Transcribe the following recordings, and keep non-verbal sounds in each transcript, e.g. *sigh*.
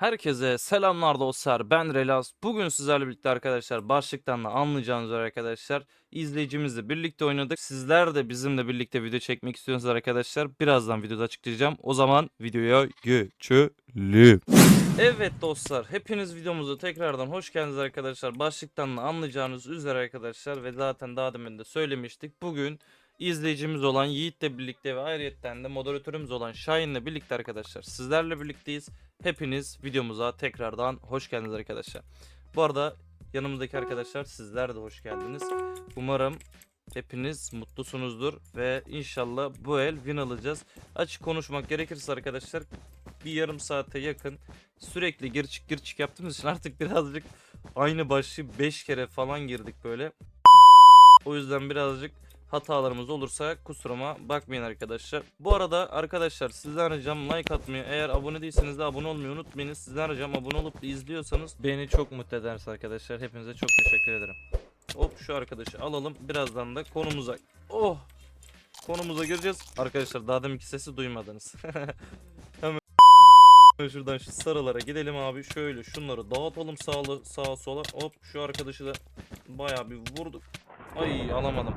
Herkese selamlar dostlar. Ben Relas. Bugün sizlerle birlikte arkadaşlar başlıktan da anlayacağınız üzere arkadaşlar izleyicimizle birlikte oynadık. Sizler de bizimle birlikte video çekmek istiyorsanız arkadaşlar birazdan videoda açıklayacağım. O zaman videoya geçelim. Evet dostlar hepiniz videomuza tekrardan hoş geldiniz arkadaşlar. Başlıktan da anlayacağınız üzere arkadaşlar ve zaten daha demin de söylemiştik. Bugün izleyicimiz olan Yiğit'le birlikte ve ayrıyetten de moderatörümüz olan Şahin'le birlikte arkadaşlar sizlerle birlikteyiz. Hepiniz videomuza tekrardan hoş geldiniz arkadaşlar. Bu arada yanımızdaki arkadaşlar sizler de hoş geldiniz. Umarım hepiniz mutlusunuzdur ve inşallah bu el win alacağız. Açık konuşmak gerekirse arkadaşlar bir yarım saate yakın sürekli gir çık gir çık yaptığımız için artık birazcık aynı başlığı 5 kere falan girdik böyle. O yüzden birazcık hatalarımız olursa kusuruma bakmayın arkadaşlar. Bu arada arkadaşlar sizden ricam like atmayı eğer abone değilseniz de abone olmayı unutmayın. Sizden ricam abone olup izliyorsanız beni çok mutlu edersiniz arkadaşlar. Hepinize çok teşekkür ederim. Hop şu arkadaşı alalım. Birazdan da konumuza oh konumuza gireceğiz. Arkadaşlar daha deminki sesi duymadınız. *laughs* Hemen şuradan şu sarılara gidelim abi. Şöyle şunları dağıtalım sağa, sağa sola. Hop şu arkadaşı da bayağı bir vurduk. Ay alamadım.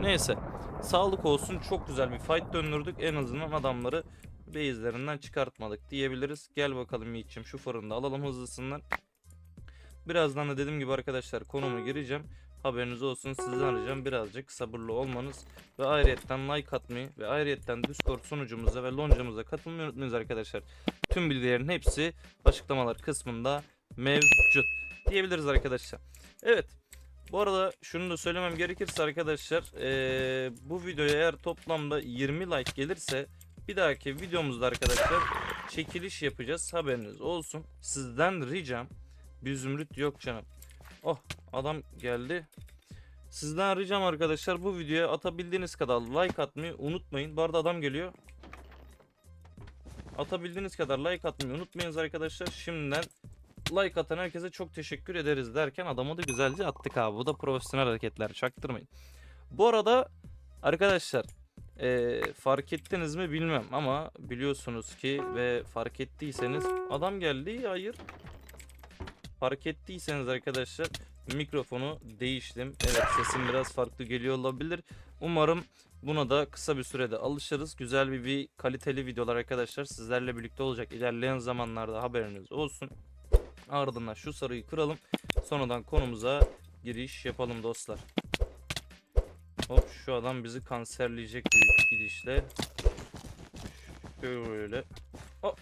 Neyse. Sağlık olsun. Çok güzel bir fight döndürdük. En azından adamları base'lerinden çıkartmadık diyebiliriz. Gel bakalım Yiğit'cim şu fırında alalım hızlısından. Birazdan da dediğim gibi arkadaşlar konumu gireceğim. Haberiniz olsun sizden ricam birazcık sabırlı olmanız ve ayrıyetten like atmayı ve ayrıyetten Discord sunucumuza ve loncamıza katılmayı unutmayınız arkadaşlar. Tüm bilgilerin hepsi açıklamalar kısmında mevcut diyebiliriz arkadaşlar. Evet bu arada şunu da söylemem gerekirse arkadaşlar eee, bu videoya eğer toplamda 20 like gelirse bir dahaki videomuzda arkadaşlar çekiliş yapacağız haberiniz olsun. Sizden ricam bir zümrüt yok canım. Oh adam geldi. Sizden ricam arkadaşlar bu videoya atabildiğiniz kadar like atmayı unutmayın. Bu arada adam geliyor. Atabildiğiniz kadar like atmayı unutmayınız arkadaşlar. Şimdiden like atan herkese çok teşekkür ederiz derken adamı da güzelce attık abi. Bu da profesyonel hareketler çaktırmayın. Bu arada arkadaşlar eee, fark ettiniz mi bilmem ama biliyorsunuz ki ve fark ettiyseniz adam geldi hayır. Fark ettiyseniz arkadaşlar mikrofonu değiştim. Evet sesim biraz farklı geliyor olabilir. Umarım buna da kısa bir sürede alışırız. Güzel bir, bir kaliteli videolar arkadaşlar sizlerle birlikte olacak. İlerleyen zamanlarda haberiniz olsun. Ardından şu sarıyı kıralım. Sonradan konumuza giriş yapalım dostlar. Hop şu adam bizi kanserleyecek büyük gidişle. Şöyle. Hop.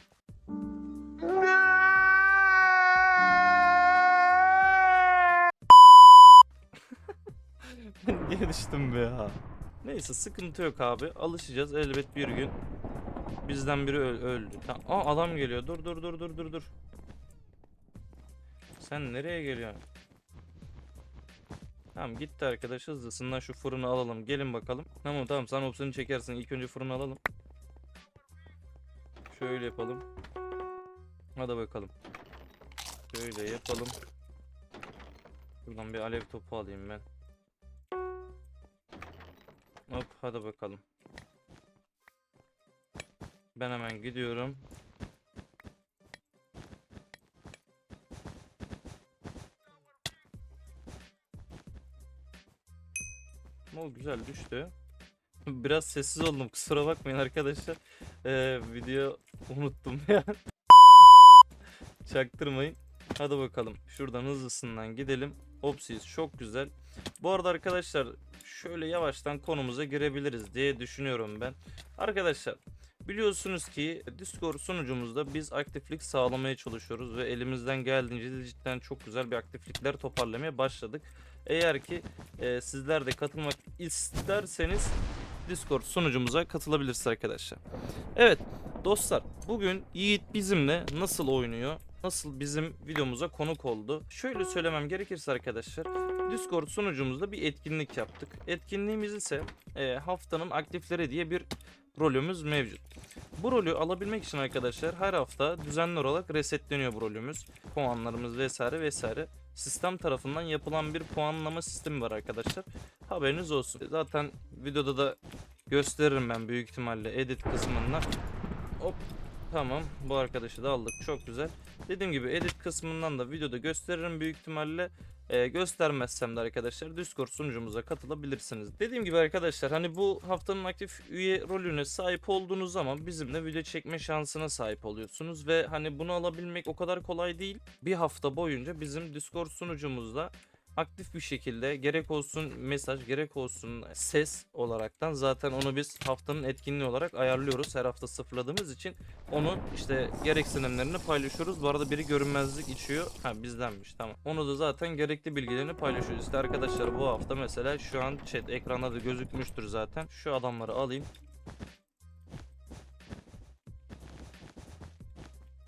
*laughs* Niye düştüm be ya? Neyse sıkıntı yok abi. Alışacağız elbet bir gün. Bizden biri öl- öldü. Tamam. Aa adam geliyor. Dur dur dur dur dur dur. Sen nereye geliyorsun? Tamam gitti arkadaş hızlısından şu fırını alalım. Gelin bakalım. Tamam tamam sen opsiyonu çekersin. İlk önce fırını alalım. Şöyle yapalım. Hadi bakalım. Şöyle yapalım. Buradan bir alev topu alayım ben. Hop hadi bakalım. Ben hemen gidiyorum. O güzel düştü. Biraz sessiz oldum kusura bakmayın arkadaşlar. Ee, video unuttum ya. *laughs* Çaktırmayın. Hadi bakalım şuradan hızlısından gidelim. Opsiz çok güzel. Bu arada arkadaşlar şöyle yavaştan konumuza girebiliriz diye düşünüyorum ben. Arkadaşlar biliyorsunuz ki Discord sunucumuzda biz aktiflik sağlamaya çalışıyoruz ve elimizden geldiğince de cidden çok güzel bir aktiflikler toparlamaya başladık. Eğer ki e, sizler de katılmak isterseniz Discord sunucumuza katılabilirsiniz arkadaşlar. Evet dostlar bugün Yiğit bizimle nasıl oynuyor? Nasıl bizim videomuza konuk oldu? Şöyle söylemem gerekirse arkadaşlar Discord sunucumuzda bir etkinlik yaptık. Etkinliğimiz ise e, haftanın aktifleri diye bir rolümüz mevcut. Bu rolü alabilmek için arkadaşlar her hafta düzenli olarak resetleniyor bu rolümüz. Puanlarımız vesaire vesaire. Sistem tarafından yapılan bir puanlama sistemi var arkadaşlar. Haberiniz olsun. Zaten videoda da gösteririm ben büyük ihtimalle edit kısmında. Hop tamam bu arkadaşı da aldık çok güzel. Dediğim gibi edit kısmından da videoda gösteririm büyük ihtimalle. Ee, göstermezsem de arkadaşlar Discord sunucumuza katılabilirsiniz. Dediğim gibi arkadaşlar hani bu haftanın aktif üye rolüne sahip olduğunuz zaman bizimle video çekme şansına sahip oluyorsunuz ve hani bunu alabilmek o kadar kolay değil. Bir hafta boyunca bizim Discord sunucumuzda aktif bir şekilde gerek olsun mesaj gerek olsun ses olaraktan zaten onu biz haftanın etkinliği olarak ayarlıyoruz. Her hafta sıfırladığımız için onu işte gereksinimlerini paylaşıyoruz. Bu arada biri görünmezlik içiyor. Ha bizdenmiş tamam. Onu da zaten gerekli bilgilerini paylaşıyoruz. İşte arkadaşlar bu hafta mesela şu an chat ekranda da gözükmüştür zaten. Şu adamları alayım.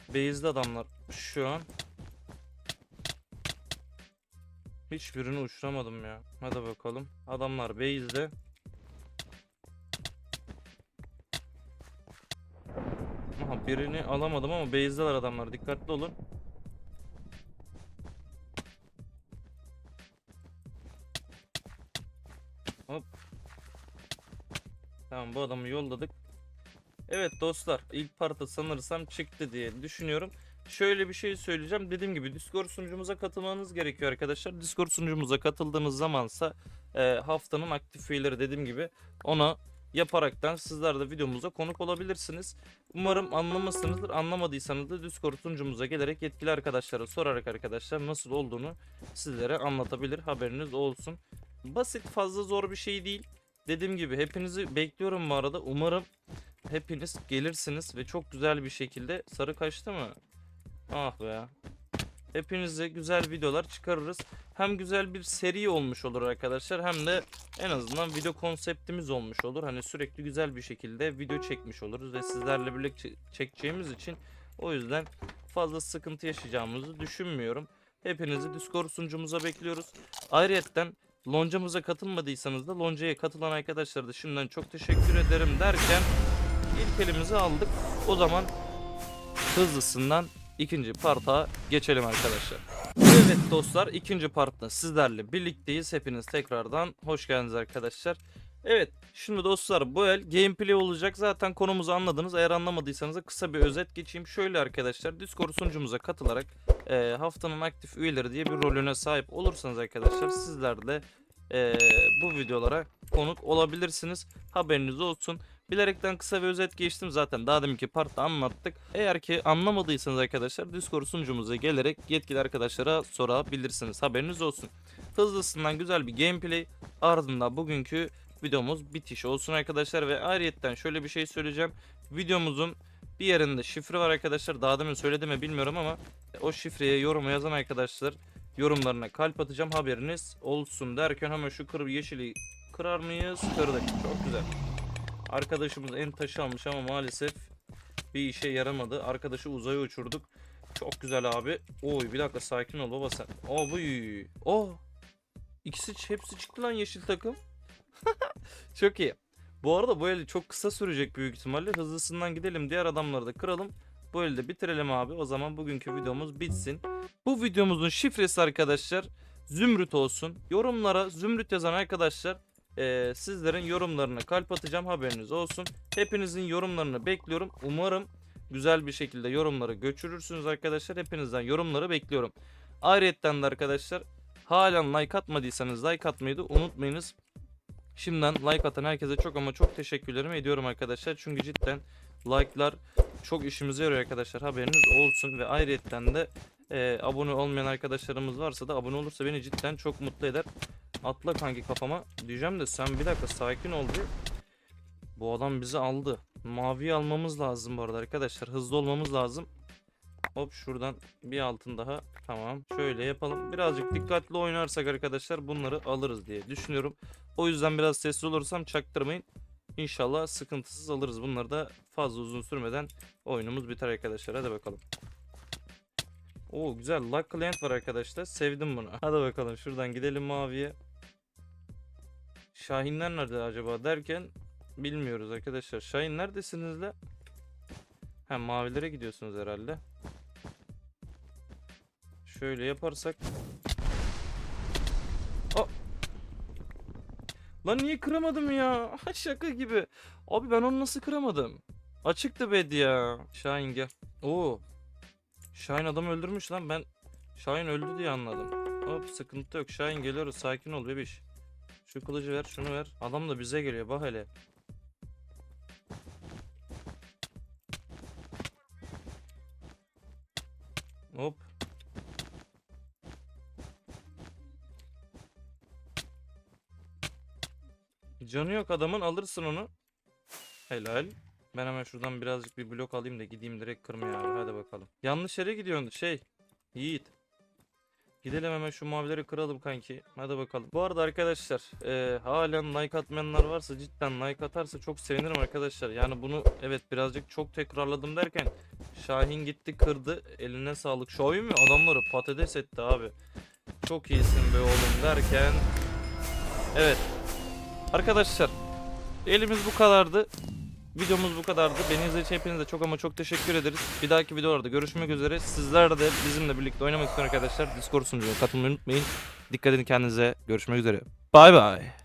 Base'li adamlar şu an. Hiçbirini uçuramadım ya. Hadi bakalım. Adamlar base'de. Aha birini alamadım ama base'deler adamlar. Dikkatli olun. Hop. Tamam bu adamı yolladık. Evet dostlar ilk parta sanırsam çıktı diye düşünüyorum. Şöyle bir şey söyleyeceğim. Dediğim gibi Discord sunucumuza katılmanız gerekiyor arkadaşlar. Discord sunucumuza katıldığınız zamansa e, haftanın aktif üyeleri dediğim gibi ona yaparaktan sizler de videomuza konuk olabilirsiniz. Umarım anlamışsınızdır. Anlamadıysanız da Discord sunucumuza gelerek yetkili arkadaşlara sorarak arkadaşlar nasıl olduğunu sizlere anlatabilir. Haberiniz olsun. Basit fazla zor bir şey değil. Dediğim gibi hepinizi bekliyorum bu arada. Umarım hepiniz gelirsiniz ve çok güzel bir şekilde sarı kaçtı mı? Ah be. Hepinize güzel videolar çıkarırız. Hem güzel bir seri olmuş olur arkadaşlar hem de en azından video konseptimiz olmuş olur. Hani sürekli güzel bir şekilde video çekmiş oluruz ve sizlerle birlikte çekeceğimiz için o yüzden fazla sıkıntı yaşayacağımızı düşünmüyorum. Hepinizi Discord sunucumuza bekliyoruz. Ayrıyetten loncamıza katılmadıysanız da loncaya katılan arkadaşlara da şimdiden çok teşekkür ederim derken ilk elimizi aldık. O zaman hızlısından ikinci parta geçelim arkadaşlar. Evet dostlar ikinci partta sizlerle birlikteyiz. Hepiniz tekrardan hoş geldiniz arkadaşlar. Evet şimdi dostlar bu el gameplay olacak. Zaten konumuzu anladınız. Eğer anlamadıysanız da kısa bir özet geçeyim. Şöyle arkadaşlar Discord sunucumuza katılarak e, haftanın aktif üyeleri diye bir rolüne sahip olursanız arkadaşlar sizler de e, bu videolara konuk olabilirsiniz. Haberiniz olsun. Bilerekten kısa ve özet geçtim zaten daha deminki partta anlattık. Eğer ki anlamadıysanız arkadaşlar Discord sunucumuza gelerek yetkili arkadaşlara sorabilirsiniz. Haberiniz olsun. Hızlısından güzel bir gameplay ardından bugünkü videomuz bitiş olsun arkadaşlar ve ayrıyetten şöyle bir şey söyleyeceğim. Videomuzun bir yerinde şifre var arkadaşlar. Daha demin söyledim mi bilmiyorum ama o şifreye yoruma yazan arkadaşlar yorumlarına kalp atacağım haberiniz olsun derken hemen şu kır yeşili kırar mıyız? Kırdık. Çok güzel. Arkadaşımız en taşı almış ama maalesef bir işe yaramadı. Arkadaşı uzaya uçurduk. Çok güzel abi. Oy bir dakika sakin ol baba sen. Abi. Oh. İkisi hepsi çıktı lan yeşil takım. *laughs* çok iyi. Bu arada bu el çok kısa sürecek büyük ihtimalle. Hızlısından gidelim. Diğer adamları da kıralım. Bu elde bitirelim abi. O zaman bugünkü videomuz bitsin. Bu videomuzun şifresi arkadaşlar Zümrüt olsun. Yorumlara Zümrüt yazan arkadaşlar ee, sizlerin yorumlarına kalp atacağım haberiniz olsun. Hepinizin yorumlarını bekliyorum. Umarım güzel bir şekilde yorumları götürürsünüz arkadaşlar. Hepinizden yorumları bekliyorum. Ayrıyetten de arkadaşlar halen like atmadıysanız like atmayı da unutmayınız. Şimdiden like atan herkese çok ama çok teşekkürlerimi ediyorum arkadaşlar. Çünkü cidden like'lar çok işimize yarıyor arkadaşlar. Haberiniz olsun ve ayrıyetten de e, abone olmayan arkadaşlarımız varsa da abone olursa beni cidden çok mutlu eder. Atla kanki kafama. Diyeceğim de sen bir dakika sakin ol bir. Bu adam bizi aldı. Maviyi almamız lazım bu arada arkadaşlar. Hızlı olmamız lazım. Hop şuradan bir altın daha. Tamam. Şöyle yapalım. Birazcık dikkatli oynarsak arkadaşlar bunları alırız diye düşünüyorum. O yüzden biraz sessiz olursam çaktırmayın. İnşallah sıkıntısız alırız. Bunları da fazla uzun sürmeden oyunumuz biter arkadaşlar. Hadi bakalım. Oo güzel. Luck Client var arkadaşlar. Sevdim bunu. Hadi bakalım şuradan gidelim maviye. Şahinler nerede acaba derken bilmiyoruz arkadaşlar. Şahin neredesiniz la? Ha mavilere gidiyorsunuz herhalde. Şöyle yaparsak. Aa! Lan niye kıramadım ya? Şaka gibi. Abi ben onu nasıl kıramadım? Açıktı bed ya. Şahin gel. Oo. Şahin adamı öldürmüş lan ben Şahin öldü diye anladım. Hop sıkıntı yok Şahin geliyoruz sakin ol bebiş. Şu kılıcı ver şunu ver. Adam da bize geliyor bak hele. Hop. Canı yok adamın alırsın onu. Helal. Ben hemen şuradan birazcık bir blok alayım da gideyim direkt kırmaya abi. Hadi bakalım. Yanlış yere gidiyorsun şey. Yiğit. Gidelim hemen şu mavileri kıralım kanki. Hadi bakalım. Bu arada arkadaşlar eee, halen like atmayanlar varsa cidden like atarsa çok sevinirim arkadaşlar. Yani bunu evet birazcık çok tekrarladım derken Şahin gitti kırdı. Eline sağlık. Şahin mi? Adamları patates etti abi. Çok iyisin be oğlum derken. Evet. Arkadaşlar elimiz bu kadardı. Videomuz bu kadardı. Beni izlediğiniz için hepinize çok ama çok teşekkür ederiz. Bir dahaki videolarda görüşmek üzere. Sizler de bizimle birlikte oynamak isteyen arkadaşlar Discord sunucuna katılmayı unutmayın. Dikkat edin kendinize. Görüşmek üzere. Bay bay.